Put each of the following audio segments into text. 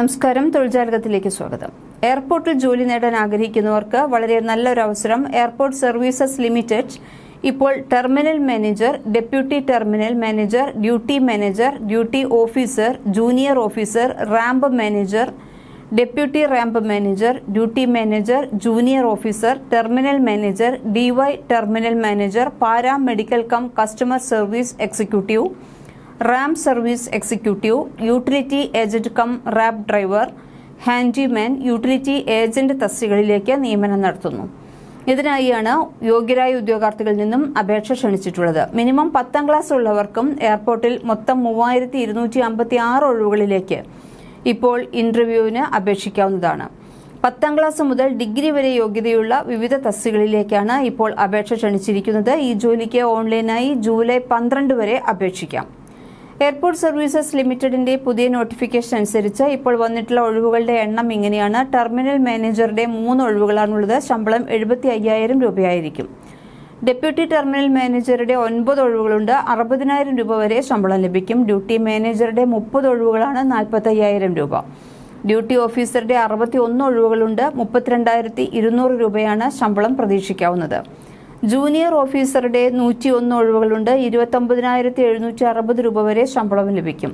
നമസ്കാരം. തൊഴിൽജാലകത്തിലേക്ക് സ്വാഗതം. എയർപോർട്ടിൽ ജോലി നേടാൻ ആഗ്രഹിക്കുന്നവർക്ക് വളരെ നല്ലൊരു അവസരം. Airport services limited. ഇപ്പോൾ terminal manager deputy terminal manager duty manager duty officer junior officer ramp manager deputy ramp manager duty manager junior officer terminal manager DY terminal manager para medical cum customer service executive ramp service executive utility agent cum ramp driver handyman utility agent തസ്തികളിലേക്ക് നിയമനം നടത്തുന്നു. ഇതിനായിയാണ് യോഗ്യരായ ഉദ്യോഗാർത്ഥികളിൽ നിന്നും അപേക്ഷ ക്ഷണിച്ചിട്ടുള്ളത്. Minimum പത്താം class ഉള്ളവർക്കും എയർപോർട്ടിൽ മൊത്തം മൂവായിരത്തി ഇരുന്നൂറ്റി അമ്പത്തി ആറ് ഒഴിവുകളിലേക്ക് ഇപ്പോൾ ഇന്റർവ്യൂവിന് അപേക്ഷിക്കാവുന്നതാണ്. പത്താം ക്ലാസ് മുതൽ ഡിഗ്രി വരെ യോഗ്യതയുള്ള വിവിധ തസ്തികളിലേക്കാണ് ഇപ്പോൾ അപേക്ഷ ക്ഷണിച്ചിരിക്കുന്നത്. ഈ ജോലിക്ക് ഓൺലൈനായി ജൂലൈ പന്ത്രണ്ട് വരെ അപേക്ഷിക്കാം. എയർപോർട്ട് സർവീസസ് ലിമിറ്റഡിന്റെ പുതിയ നോട്ടിഫിക്കേഷൻ അനുസരിച്ച് ഇപ്പോൾ വന്നിട്ടുള്ള ഒഴിവുകളുടെ എണ്ണം ഇങ്ങനെയാണ്. ടെർമിനൽ മാനേജറുടെ മൂന്ന് ഒഴിവുകളാണുള്ളത്. ശമ്പളം എഴുപത്തി അയ്യായിരം രൂപയായിരിക്കും. ഡെപ്യൂട്ടി ടെർമിനൽ മാനേജറുടെ ഒൻപത് ഒഴിവുകളുണ്ട്. അറുപതിനായിരം രൂപ വരെ ശമ്പളം ലഭിക്കും. ഡ്യൂട്ടി മാനേജറുടെ മുപ്പത് ഒഴിവുകളാണ് നാൽപ്പത്തി അയ്യായിരം രൂപ. ഡ്യൂട്ടി ഓഫീസറുടെ അറുപത്തി ഒന്ന് ഒഴിവുകളുണ്ട്. മുപ്പത്തിരണ്ടായിരത്തി ഇരുന്നൂറ് രൂപയാണ് ശമ്പളം പ്രതീക്ഷിക്കാവുന്നത്. ജൂനിയർ ഓഫീസറുടെ നൂറ്റി ഒന്ന് ഒഴിവുകളുണ്ട്. ഇരുപത്തൊമ്പതിനായിരത്തി എഴുന്നൂറ്റി അറുപത് രൂപ വരെ ശമ്പളം ലഭിക്കും.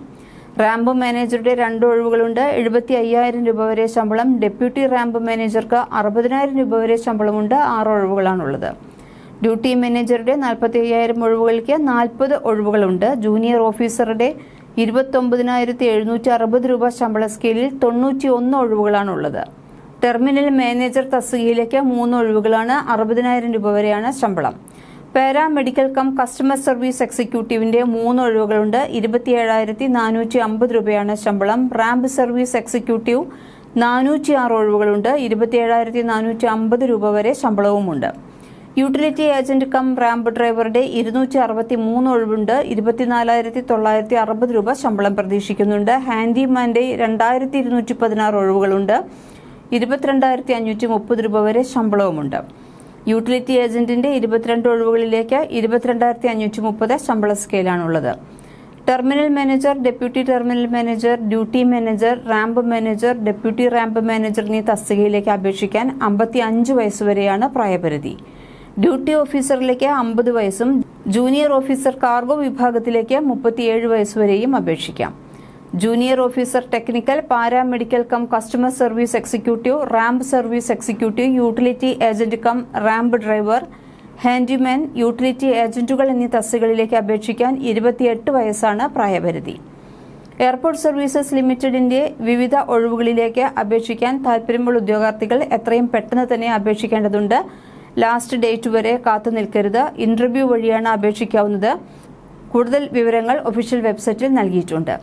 റാമ്പ് മാനേജറുടെ രണ്ട് ഒഴിവുകളുണ്ട്. എഴുപത്തി അയ്യായിരം രൂപ വരെ ശമ്പളം. ഡെപ്യൂട്ടി റാമ്പ് മാനേജർക്ക് അറുപതിനായിരം രൂപ വരെ ശമ്പളമുണ്ട്. ആറ് ഒഴിവുകളാണുള്ളത്. ഡ്യൂട്ടി മാനേജറുടെ നാൽപ്പത്തി അയ്യായിരം ഒഴിവുകൾക്ക് നാൽപ്പത് ഒഴിവുകളുണ്ട്. ജൂനിയർ ഓഫീസറുടെ ഇരുപത്തൊമ്പതിനായിരത്തി എഴുന്നൂറ്റി അറുപത് രൂപ ശമ്പള സ്കെയിലിൽ തൊണ്ണൂറ്റി ഒന്ന് ഒഴിവുകളാണുള്ളത്. ടെർമിനൽ മാനേജർ തസ്തികയിലേക്ക് മൂന്ന് ഒഴിവുകളാണ് അറുപതിനായിരം രൂപ വരെയാണ് ശമ്പളം. Para medical cum customer service എക്സിക്യൂട്ടീവിന്റെ മൂന്ന് ഒഴിവുകളുണ്ട്. ഇരുപത്തിയേഴായിരത്തി നാനൂറ്റി അമ്പത് രൂപയാണ് ശമ്പളം. റാമ്പ് സർവീസ് എക്സിക്യൂട്ടീവ് നാനൂറ്റി ആറ് ഒഴിവുകളുണ്ട്. ഇരുപത്തിയേഴായിരത്തി നാനൂറ്റി അമ്പത് രൂപ വരെ ശമ്പളവുമുണ്ട്. യൂട്ടിലിറ്റി ഏജന്റ് കം റാമ്പ് ഡ്രൈവറുടെ ഇരുന്നൂറ്റി അറുപത്തി മൂന്ന് ഒഴിവുണ്ട്. ഇരുപത്തിനാലായിരത്തി തൊള്ളായിരത്തി അറുപത് രൂപ ശമ്പളം പ്രതീക്ഷിക്കുന്നുണ്ട്. ഹാൻഡിമാന്റെ രണ്ടായിരത്തി ഇരുന്നൂറ്റി പതിനാറ് ഒഴിവുകളുണ്ട്. ഇരുപത്തിരണ്ടായിരത്തി അഞ്ഞൂറ്റി മുപ്പത് രൂപ വരെ ശമ്പളവുമുണ്ട്. യൂട്ടിലിറ്റി ഏജന്റിന്റെ ഇരുപത്തിരണ്ട് ഒഴിവുകളിലേക്ക് ഇരുപത്തിരണ്ടായിരത്തി അഞ്ഞൂറ്റി മുപ്പത് ശമ്പള സ്കെയിലാണുള്ളത്. Terminal manager deputy terminal manager duty manager ramp manager deputy ramp manager എന്നീ തസ്തികയിലേക്ക് അപേക്ഷിക്കാൻ അമ്പത്തി അഞ്ച് വയസ്സുവരെയാണ് പ്രായപരിധി. ഡ്യൂട്ടി ഓഫീസറിലേക്ക് അമ്പത് വയസ്സും ജൂനിയർ ഓഫീസർ കാർഗോ വിഭാഗത്തിലേക്ക് മുപ്പത്തിയേഴ് വയസ്സുവരെയും അപേക്ഷിക്കാം. Junior officer technical paramedical cum customer service executive ramp service executive utility agent cum ramp driver handyman utility ഏജന്റുകൾ എന്നീ തസ്തികളിലേക്ക് അപേക്ഷിക്കാൻ ഇരുപത്തിയെട്ട് വയസ്സാണ് പ്രായപരിധി. എയർപോർട്ട് സർവീസസ് ലിമിറ്റഡിന്റെ വിവിധ ഒഴിവുകളിലേക്ക് അപേക്ഷിക്കാൻ താൽപര്യമുള്ള ഉദ്യോഗാർത്ഥികൾ എത്രയും പെട്ടെന്ന് തന്നെ അപേക്ഷിക്കേണ്ടതുണ്ട്. ലാസ്റ്റ് ഡേറ്റ് വരെ കാത്തു നിൽക്കരുത്. ഇന്റർവ്യൂ വഴിയാണ് അപേക്ഷിക്കാവുന്നത്. കൂടുതൽ വിവരങ്ങൾ ഒഫീഷ്യൽ വെബ്സൈറ്റിൽ നൽകിയിട്ടുണ്ട്.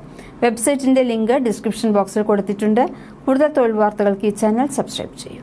വെബ്സൈറ്റിന്റെ ലിങ്ക് ഡിസ്ക്രിപ്ഷൻ ബോക്സിൽ കൊടുത്തിട്ടുണ്ട്. കൂടുതൽ തൊഴിൽ വാർത്തകൾക്ക് ഈ ചാനൽ സബ്സ്ക്രൈബ് ചെയ്യൂ.